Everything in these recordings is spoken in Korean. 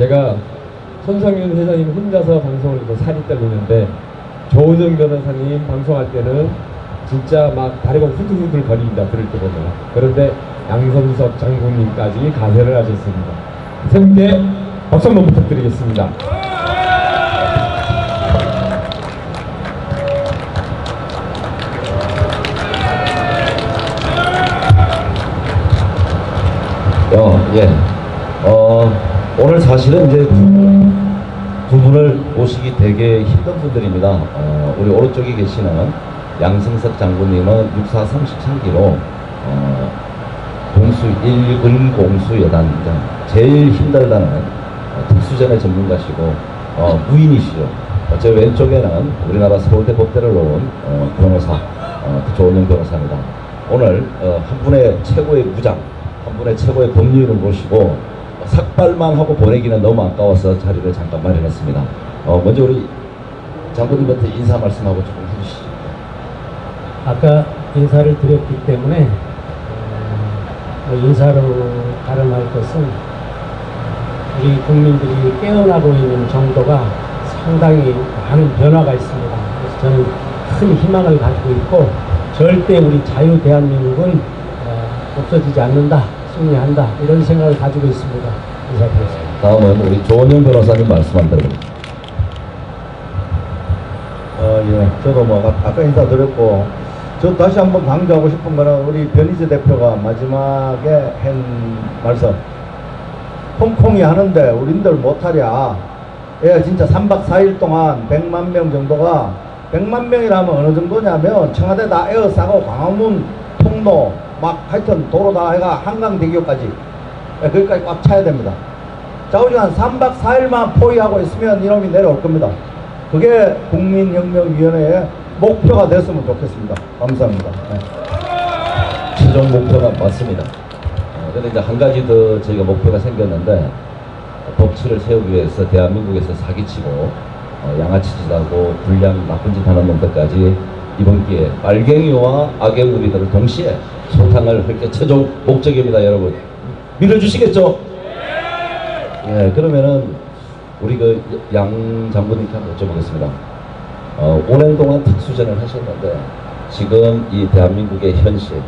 제가 손상윤 회장님 혼자서 방송을 해서 살이 떨리는데 조은영 변호사님 방송할 때는 진짜 막 다리가 후들후들 거립니다. 들을 때 보면. 그런데 양성석 장군님까지 가세를 하셨습니다. 세 분께 박수 한번 부탁드리겠습니다. 어, 예. 어, 오늘 사실은 이제 두 분을 모시기 되게 힘든 분들입니다. 어, 우리 오른쪽에 계시는 양승석 장군님은 육사 33기로 어, 공수 1군 공수 여단 제일 힘들다는 어, 특수전의 전문가시고 어, 무인이시죠. 어, 제 왼쪽에는 우리나라 서울대 법대를 놓은 어, 변호사 어, 조은영 변호사입니다. 오늘 어, 한 분의 최고의 무장, 한 분의 최고의 법률을 모시고 삭발만 하고 보내기는 너무 아까워서 자리를 잠깐 마련했습니다. 어, 먼저 우리 장군님한테 인사 말씀하고 조금 해주시죠. 아까 인사를 드렸기 때문에 어, 인사로 가름할 것은 우리 국민들이 깨어나고 있는 정도가 상당히 많은 변화가 있습니다. 그래서 저는 큰 희망을 가지고 있고 절대 우리 자유 대한민국은 어, 없어지지 않는다, 승리한다 이런 생각을 가지고 있습니다. 인사드렸습니다. 다음은 우리 조원영 변호사님 말씀 한 대로. 어, 예. 저도 뭐 아까, 아까 인사드렸고 저 다시 한번 강조하고 싶은 거는 우리 변희재 대표가 마지막에 한 말씀 홍콩이 하는데 우린들 못하랴 예, 진짜 3박 4일 동안 100만 명 정도가 100만 명이라면 어느 정도냐면 청와대 다 에어싸고 광화문 통로 막 하여튼 도로 다 해가 한강대교까지 예, 거기까지 꽉 차야 됩니다 자, 우리가 한 3박 4일만 포위하고 있으면 이놈이 내려올 겁니다. 그게 국민혁명위원회의 목표가 됐으면 좋겠습니다. 감사합니다. 네. 최종 목표가 맞습니다. 어, 근데 이제 한 가지 더 저희가 목표가 생겼는데 법치를 세우기 위해서 대한민국에서 사기치고 어, 양아치짓하고 불량 나쁜 짓 하는 놈들까지 이번 기회에 빨갱이와 악의 무리들을 동시에 소탕을 할 게 최종 목적입니다, 여러분. 믿어주시겠죠? 예, 그러면은 우리 그 양 장군님께 한번 여쭤보겠습니다. 어, 오랜 동안 특수전을 하셨는데 지금 이 대한민국의 현실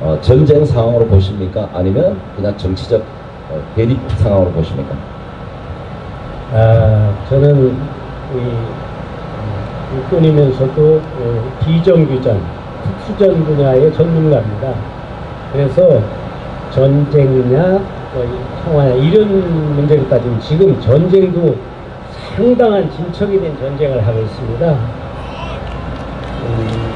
어, 전쟁 상황으로 보십니까? 아니면 그냥 정치적 어, 대립 상황으로 보십니까? 아, 저는 이 어, 일꾼이면서도 어, 비정규전, 특수전 분야의 전문가입니다. 그래서 전쟁이냐, 뭐이 평화냐 이런 문제를 따지면 지금 전쟁도 상당한 진척이 된 전쟁을 하고 있습니다. 음,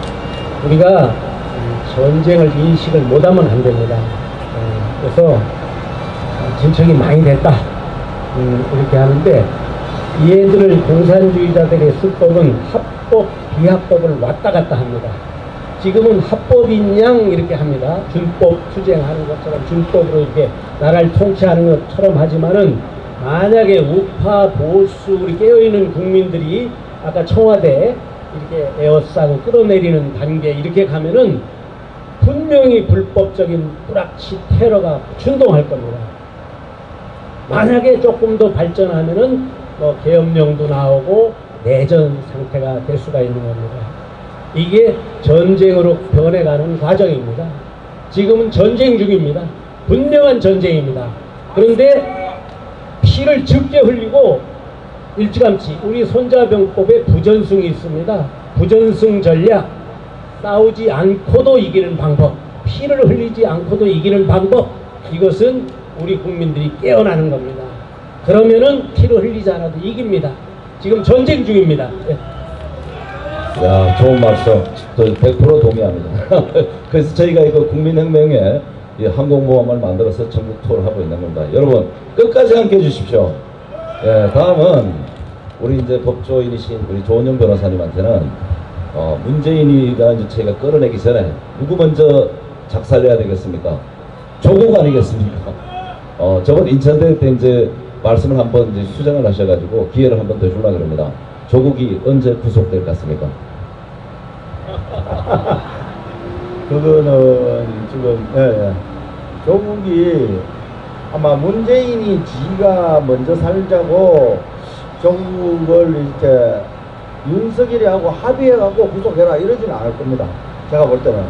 우리가 음, 전쟁을 인식을 못하면 안 됩니다. 어, 그래서 어, 진척이 많이 됐다. 음, 이렇게 하는데 얘들을 공산주의자들의 수법은 합법, 비합법을 왔다 갔다 합니다. 지금은 합법인 양 이렇게 합니다. 준법 투쟁하는 것처럼 준법으로 이렇게 나라를 통치하는 것처럼 하지만은 만약에 우파 보수 우리 깨어있는 국민들이 아까 청와대 이렇게 에어싸고 끌어내리는 단계 이렇게 가면은 분명히 불법적인 뿌락치 테러가 준동할 겁니다. 만약에 조금 더 발전하면은 뭐 계엄령도 나오고 내전 상태가 될 수가 있는 겁니다. 이게 전쟁으로 변해가는 과정입니다. 지금은 전쟁 중입니다. 분명한 전쟁입니다. 그런데 피를 적게 흘리고 일찌감치 우리 손자병법에 부전승이 있습니다. 부전승 전략 싸우지 않고도 이기는 방법 피를 흘리지 않고도 이기는 방법 이것은 우리 국민들이 깨어나는 겁니다. 그러면은 피를 흘리지 않아도 이깁니다. 지금 전쟁 중입니다. 예. 야, 좋은 말씀. 저 100% 동의합니다. 그래서 저희가 이거 국민혁명에 이 항공모함을 만들어서 전국 투어를 하고 있는 겁니다. 여러분, 끝까지 함께 해주십시오. 예, 다음은 우리 이제 법조인이신 우리 조은영 변호사님한테는 어, 문재인이가 이제 저희가 끌어내기 전에 누구 먼저 작살내야 되겠습니까? 조국 아니겠습니까? 어, 저번 인천대회 때 이제 말씀을 한번 이제 수정을 하셔가지고 기회를 한번 더 주려고 그럽니다. 조국이 언제 구속될 것 같습니까? 그거는 지금 예, 예. 조국이 아마 문재인이 지가 먼저 살자고 조국을 이제 윤석열이하고 합의해갖고 구속해라 이러지는 않을 겁니다. 제가 볼 때는.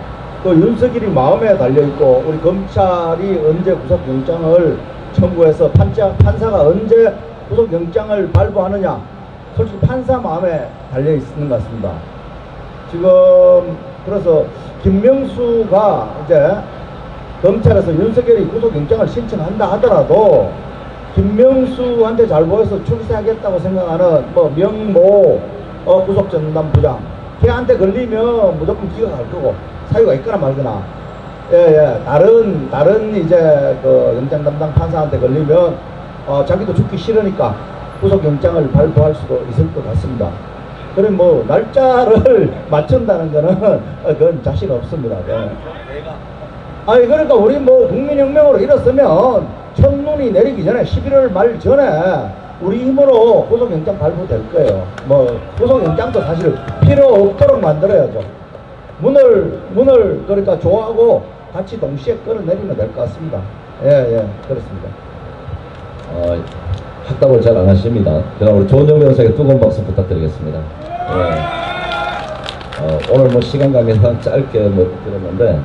그 윤석열이 마음에 달려있고 우리 검찰이 언제 구속영장을 청구해서 판자, 판사가 언제 구속영장을 발부하느냐 솔직히 판사 마음에 달려 있는 것 같습니다. 지금 그래서 김명수가 이제 검찰에서 윤석열이 구속영장을 신청한다 하더라도 김명수한테 잘 보여서 출세하겠다고 생각하는 뭐 명모 어, 구속전담 부장. 걔한테 걸리면 무조건 기각할 거고 사유가 있거나 말거나. 예예. 다른 다른 이제 그 영장 담당 판사한테 걸리면 어, 자기도 죽기 싫으니까 구속영장을 발부할 수도 있을 것 같습니다. 그래 뭐 날짜를 맞춘다는 거는 어, 그건 자신 없습니다. 네. 아니 그러니까 우리 뭐 국민혁명으로 일었으면 첫눈이 내리기 전에 11월 말 전에 우리 힘으로 구속영장 발부될 거예요. 뭐 구속영장도 사실 필요 없도록 만들어야죠. 문을 문을 그러니까 좋아하고 같이 동시에 끌어내리면 될 것 같습니다. 예 예 그렇습니다. 어, 학답을 잘 안 하십니다. 그럼 우리 조은정 변호사에게 뜨거운 박수 부탁드리겠습니다. 예. 어, 오늘 뭐 시간 관계상 짧게 뭐 들었는데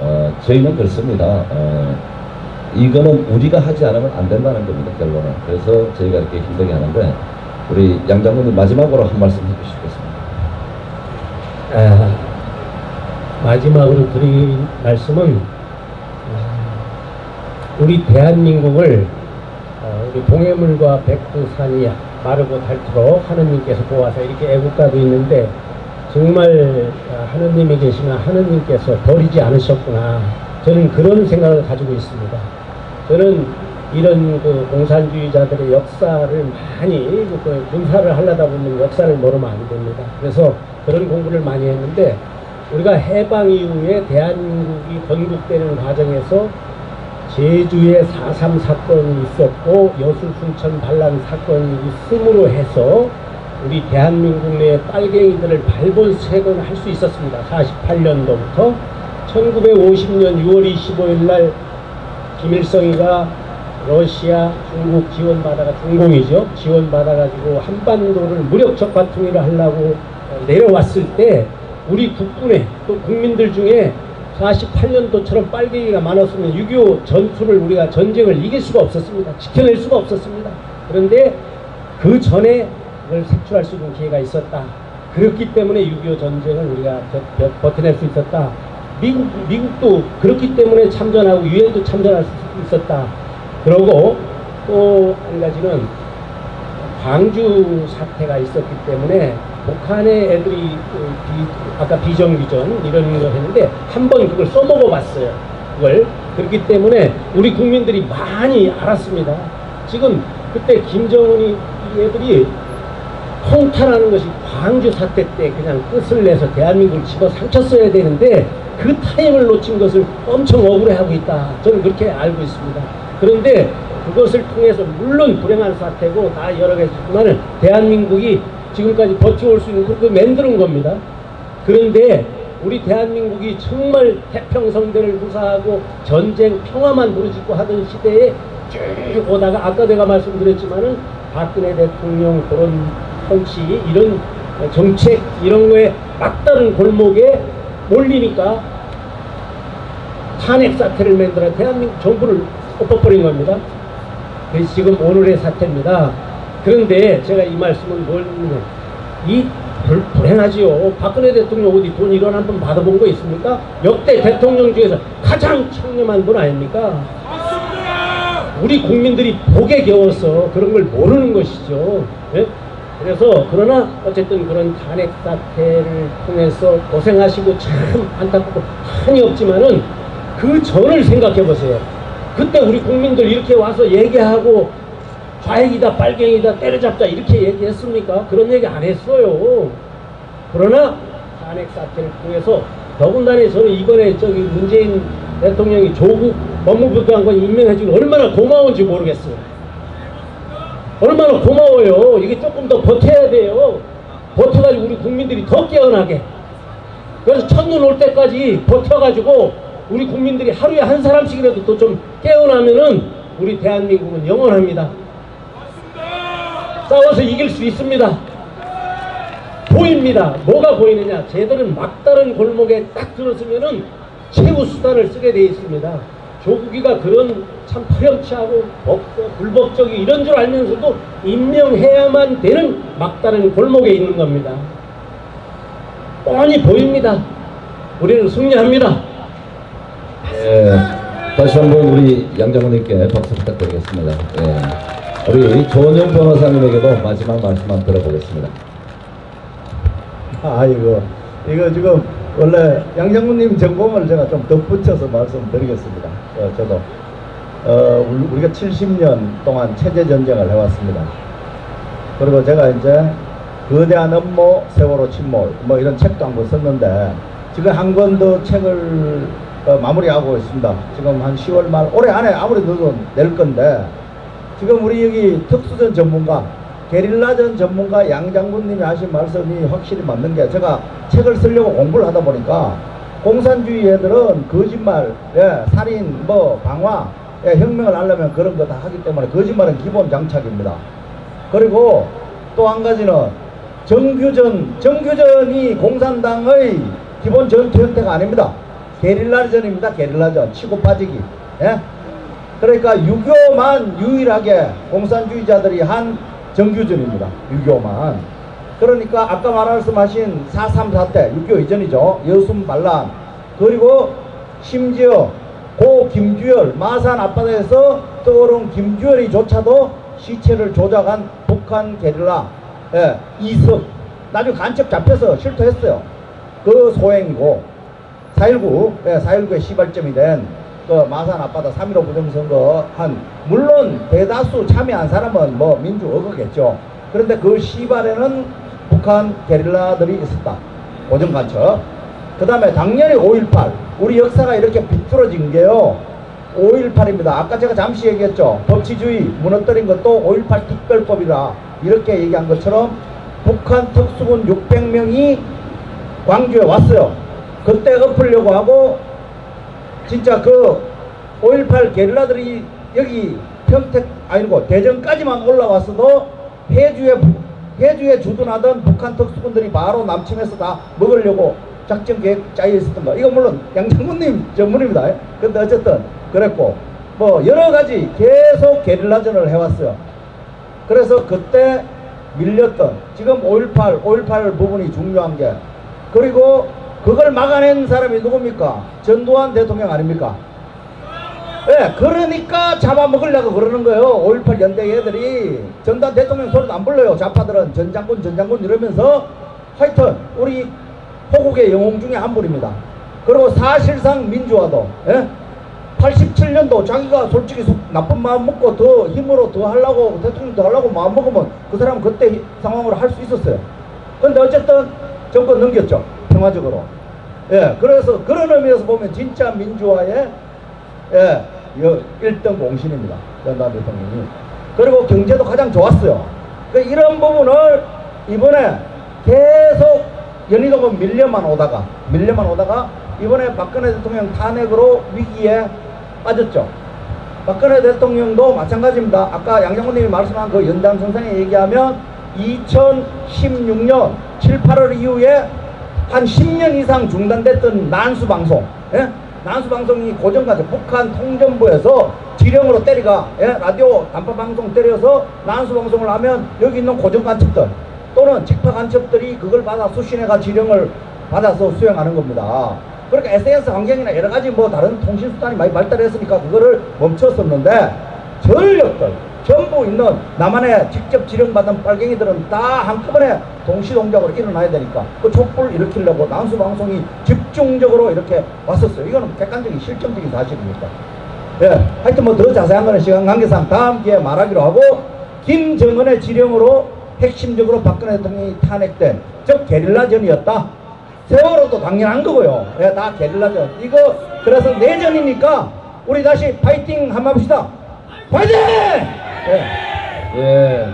어, 저희는 그렇습니다. 어, 이거는 우리가 하지 않으면 안 된다는 겁니다. 결론은. 그래서 저희가 이렇게 힘들게 하는데 우리 양 장군님 마지막으로 한 말씀 해주시겠습니다. 아, 마지막으로 드린 말씀은 아, 우리 대한민국을 어, 동해물과 백두산이 마르고 닳도록 하느님께서 보아서 이렇게 애국가도 있는데 정말 아, 하느님이 계시면 하느님께서 버리지 않으셨구나 저는 그런 생각을 가지고 있습니다. 저는 이런 그 공산주의자들의 역사를 많이 그 군사를 하려다 보면 역사를 모르면 안 됩니다. 그래서 그런 공부를 많이 했는데 우리가 해방 이후에 대한민국이 건국되는 과정에서 제주에 4.3 사건이 있었고 여수 순천 반란 사건이 있음으로 해서 우리 대한민국 내 빨갱이들을 발본색을 할수 있었습니다. 48년도부터 1950년 6월 25일 날 김일성이가 러시아, 중국 지원받아가 중공이죠. 지원받아가지고 한반도를 무력 적화 통일을 하려고 내려왔을 때 우리 국군의 또 국민들 중에 48년도처럼 빨갱이가 많았으면 6.25 전투를 우리가 전쟁을 이길 수가 없었습니다. 지켜낼 수가 없었습니다. 그런데 그 전에 그걸 색출할 수 있는 기회가 있었다. 그렇기 때문에 6.25 전쟁을 우리가 버텨낼 수 있었다. 미국, 미국도 그렇기 때문에 참전하고 유엔도 참전할 수 있었다. 그러고 또 한 가지는 광주 사태가 있었기 때문에 북한의 애들이 그 비- 아까 비정규전 이런 거 했는데 한 번 그걸 써먹어 봤어요. 그걸 그렇기 때문에 우리 국민들이 많이 알았습니다. 지금 그때 김정은이 이 애들이 홍탈하는 것이 광주 사태 때 그냥 끝을 내서 대한민국을 집어 삼켰어야 되는데 그 타임을 놓친 것을 엄청 억울해하고 있다. 저는 그렇게 알고 있습니다. 그런데 그것을 통해서 물론 불행한 사태고 다 여러 있지만 대한민국이 지금까지 버텨올 수 있는 그 만드는 겁니다. 그런데 우리 대한민국이 정말 태평성대를 구사하고 전쟁 평화만 부르짖고 하던 시대에 쭉 오다가 아까 내가 말씀드렸지만은 박근혜 대통령 그런 정치 이런 정책 이런 거에 막다른 골목에 몰리니까 탄핵 사태를 만들어 대한민국 정부를 엎어버린 겁니다. 그래서 지금 오늘의 사태입니다. 그런데 제가 이 말씀은 뭘, 이 불, 불행하지요. 박근혜 대통령 어디 돈 1원 한 번 받아본 거 있습니까? 역대 대통령 중에서 가장 청렴한 분 아닙니까? 우리 국민들이 복에 겨워서 그런 걸 모르는 것이죠. 예? 그래서 그러나 어쨌든 그런 탄핵 사태를 통해서 고생하시고 참 안타깝고 한이 없지만은 그 전을 생각해 보세요. 그때 우리 국민들 이렇게 와서 얘기하고 좌익이다 빨갱이다 때려잡자 이렇게 얘기했습니까? 그런 얘기 안 했어요. 그러나 탄핵 사태를 통해서 더군다나 저는 이번에 저기 문재인 대통령이 조국 법무부 장관 임명해 주고 얼마나 고마운지 모르겠어요. 얼마나 고마워요. 이게 조금 더 버텨야 돼요. 버텨가지고 우리 국민들이 더 깨어나게. 그래서 첫눈 올 때까지 버텨가지고 우리 국민들이 하루에 한 사람씩이라도 또 좀 깨어나면은 우리 대한민국은 영원합니다. 싸워서 이길 수 있습니다. 보입니다. 뭐가 보이느냐? 쟤들은 막다른 골목에 딱 들어서면은 최후 수단을 쓰게 돼 있습니다. 조국이가 그런 참 파렴치하고 법, 불법적이 이런 줄 알면서도 임명해야만 되는 막다른 골목에 있는 겁니다. 뻔히 보입니다. 우리는 승리합니다. 예, 다시 한번 우리 양 장관님께 박수 부탁드리겠습니다. 예, 우리 조은영 변호사님에게도 마지막 말씀만 들어보겠습니다. 아 이거 이거 지금 원래 양 장군님 전공을 제가 좀 덧붙여서 말씀드리겠습니다. 어, 저도 어, 우리- 우리가 70년 동안 체제 전쟁을 해왔습니다. 그리고 제가 이제 거대한 업무 세월호 침몰 뭐 이런 책도 한 권 썼는데 지금 한 권 더 책을 어, 마무리하고 있습니다. 지금 한 10월 말 올해 안에 아무리 늦어도 낼 건데 지금 우리 여기 특수전 전문가 게릴라전 전문가 양 장군님이 하신 말씀이 확실히 맞는 게 제가 책을 쓰려고 공부를 하다 보니까 공산주의 애들은 거짓말, 예, 살인, 뭐 방화, 예, 혁명을 하려면 그런 거 다 하기 때문에 거짓말은 기본 장착입니다. 그리고 또 한 가지는 정규전, 정규전이 공산당의 기본 전투 형태가 아닙니다. 게릴라전입니다. 게릴라전. 치고 빠지기. 예? 그러니까 유교만 유일하게 공산주의자들이 한 정규전입니다. 유교만. 그러니까 아까 말씀하신 4.3 사태, 유교 이전이죠. 여순 반란. 그리고 심지어 고 김주열, 마산 앞바다에서 떠오른 김주열이조차도 시체를 조작한 북한 게릴라, 예, 이석. 나중에 간첩 잡혀서 실토했어요. 그 소행이고, 4.19, 예, 4.19의 시발점이 된 그 마산 앞바다 3.15 부정선거 한, 물론 대다수 참여한 사람은 뭐 민주 어거겠죠. 그런데 그 시발에는 북한 게릴라들이 있었다. 간첩. 그 다음에 당연히 5.18. 우리 역사가 이렇게 비뚤어진 게요. 5.18입니다. 아까 제가 잠시 얘기했죠. 법치주의 무너뜨린 것도 5.18 특별법이다. 이렇게 얘기한 것처럼 북한 특수군 600명이 광주에 왔어요. 그때 엎으려고 하고 진짜 그 5.18 게릴라들이 여기 평택 아니고 대전까지만 올라왔어도 해주에 해주에 주둔하던 북한 특수군들이 바로 남침해서 다 먹으려고 작전 계획 짜여 있었던 거. 이거 물론 양장군님 전문입니다. 근데 어쨌든 그랬고 뭐 여러 가지 계속 게릴라전을 해왔어요. 그래서 그때 밀렸던 지금 5.18, 5.18 부분이 중요한 게 그리고 그걸 막아낸 사람이 누굽니까? 전두환 대통령 아닙니까? 예, 그러니까 잡아먹으려고 그러는 거예요. 5.18 연대 애들이 전두환 대통령 소리도 안 불러요. 좌파들은 전장군, 전장군 이러면서 하여튼 우리 호국의 영웅 중에 한 분입니다. 그리고 사실상 민주화도 예? 87년도 자기가 솔직히 속- 나쁜 마음 먹고 더 힘으로 더 하려고 대통령 더 하려고 마음 먹으면 그 사람은 그때 이- 상황으로 할 수 있었어요. 근데 어쨌든 정권 넘겼죠. 평화적으로. 예, 그래서 그런 의미에서 보면 진짜 민주화의 예, 1등 공신입니다. 전두환 대통령이. 그리고 경제도 가장 좋았어요. 그 이런 부분을 이번에 계속 연희동은 밀려만 오다가, 밀려만 오다가 이번에 박근혜 대통령 탄핵으로 위기에 빠졌죠. 박근혜 대통령도 마찬가지입니다. 아까 양 장군님이 말씀한 그 연담 선상에 얘기하면 2016년 7, 8월 이후에 한 10년 이상 중단됐던 난수 방송, 예? 난수 방송이 고정가죠. 북한 통전부에서 지령으로 때리가, 예? 라디오 단파 방송 때려서 난수 방송을 하면 여기 있는 고정 간첩들 또는 책파 간첩들이 그걸 받아 수신해가 지령을 받아서 수행하는 겁니다. 그러니까 SNS 환경이나 여러 가지 뭐 다른 통신 수단이 많이 발달했으니까 그거를 멈췄었는데 전력들 전부 있는 남한에 직접 지령받은 빨갱이들은 다 한꺼번에 동시동작으로 일어나야 되니까 그 촛불 일으키려고 난수 방송이 집중적으로 이렇게 왔었어요. 이거는 객관적인 실정적인 사실입니다. 예, 하여튼 뭐 더 자세한 거는 시간 관계상 다음 기회에 말하기로 하고 김정은의 지령으로 핵심적으로 박근혜 대통령이 탄핵된 즉 게릴라전이었다. 세월호도 당연한 거고요. 예, 다 게릴라전. 이거 그래서 내전이니까 우리 다시 파이팅 한번 합시다. 파이팅! 예. 예,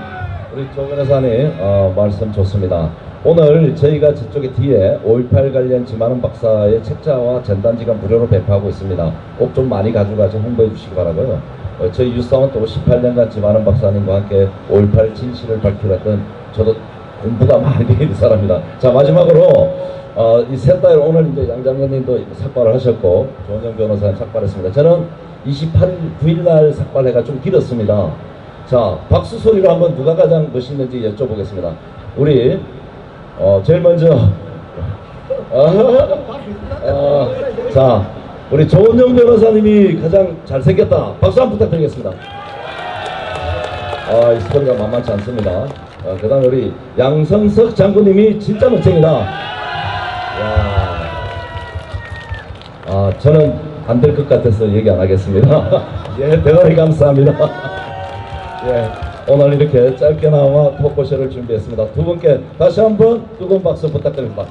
우리 조 변호사님 어, 말씀 좋습니다. 오늘 저희가 저쪽에 뒤에 5.18 관련 지만은 박사의 책자와 전단지가 무료로 배포하고 있습니다. 꼭 좀 많이 가져가서 홍보해 주시기 바라고요. 어, 저희 유사원 또 18년간 지만은 박사님과 함께 5.18 진실을 밝히랬던 저도 공부가 많이 되는 사람입니다. 자 마지막으로 어, 이셋달 오늘 이제 양 장관님도 삭발을 하셨고 조원영 변호사님 삭발했습니다. 저는 28일 9일 날 삭발해가 좀 길었습니다. 자 박수 소리로 한번 누가 가장 멋있는지 여쭤보겠습니다. 우리 어, 제일 먼저 어, 어, 자 우리 조원영 변호사님이 가장 잘생겼다. 박수 한번 부탁드리겠습니다. 아, 이 스토리가 만만치 않습니다. 어, 그 다음에 우리 양성석 장군님이 진짜 멋쟁이다. 야. 아, 저는 안 될 것 같아서 얘기 안 하겠습니다. 예, 대단히 감사합니다. 예, 오늘 이렇게 짧게나마 토크쇼를 준비했습니다. 두 분께 다시 한번 뜨거운 박수 부탁드립니다.